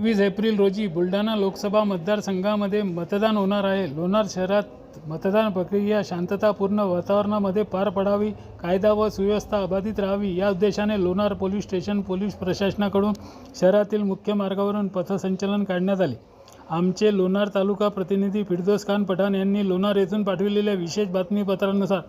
वीस एप्रिल रोजी बुलढाणा लोकसभा मतदारसंघामध्ये मतदान होणार आहे. लोणार शहरात मतदान प्रक्रिया शांततापूर्ण वातावरणामध्ये पार पडावी कायदा व सुव्यवस्था अबाधित राहावी या उद्देशाने लोणार पोलीस स्टेशन पोलीस प्रशासनाकडून शहरातील मुख्य मार्गावरून पथसंचलन काढण्यात आले. आमचे लोणार तालुका प्रतिनिधी फिरदोस खान पठाण यांनी लोणार येथून पाठविलेल्या विशेष बातमीपत्रानुसार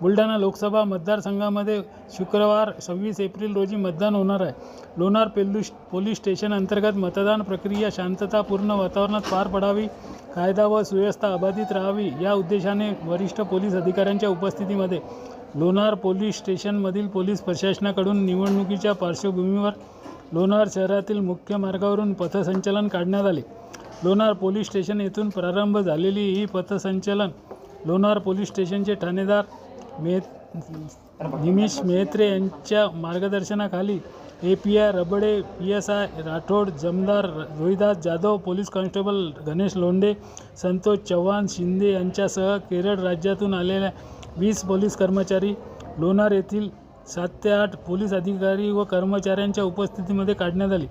बुलढाणा लोकसभा मतदारसंघामध्ये शुक्रवार सव्वीस एप्रिल रोजी मतदान होणार आहे. लोणार पेल्लू पोलीस स्टेशन अंतर्गत मतदान प्रक्रिया शांततापूर्ण वातावरणात पार पडावी कायदा व सुव्यवस्था अबाधित राहावी या उद्देशाने वरिष्ठ पोलीस अधिकाऱ्यांच्या उपस्थितीमध्ये लोणार पोलीस स्टेशनमधील पोलीस प्रशासनाकडून निवडणुकीच्या पार्श्वभूमीवर लोणार शहरातील मुख्य मार्गावरून पथसंचलन काढण्यात आले. लोणार पोलीस स्टेशन येथून प्रारंभ झालेली ही पथसंचलन. लोणार पोलीस स्टेशनचे ठाणेदार मे निमिष मेहत्रे यांच्या मार्गदर्शनाखाली A P I Rabde P S I Rathod जमदार Rohidas Jadhav police constable Ganesh Londhe Santosh Chavan Shinde यांच्यासह केरळ राज्यातून आलेल्या वीस पोलीस कर्मचारी लोणार येथील सात ते आठ पोलीस अधिकारी व कर्मचाऱ्यांच्या उपस्थितीमध्ये काढण्यात आली.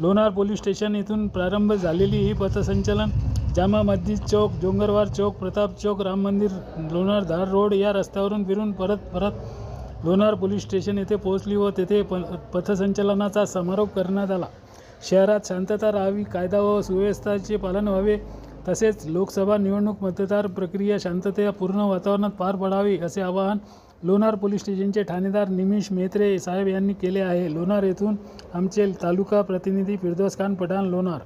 लोणार पोलीस स्टेशन येथून प्रारंभ झालेली ही पथसंचलन जामा मस्जिद चौक डोंगरवार चौक प्रताप चौक राम मंदिर लोणार धार रोड या रस्त्यावरून फिरून परत परत लोणार पोलीस स्टेशन येथे पोहोचली व तेथे प पथसंचलनाचा समारोप करण्यात आला. शहरात शांतता राहावी कायदा व सुव्यवस्थाचे पालन व्हावे तसेच लोकसभा निवडणूक मतदार प्रक्रिया शांततेपूर्ण पूर्ण वातावरणात पार पडावी असे आवाहन लोणार पोलीस स्टेशनचे ठाणेदार निमिष मेत्रे साहेब यांनी केले आहे. लोणार येथून आमचे तालुका प्रतिनिधी फिरदोस खान पठाण लोणार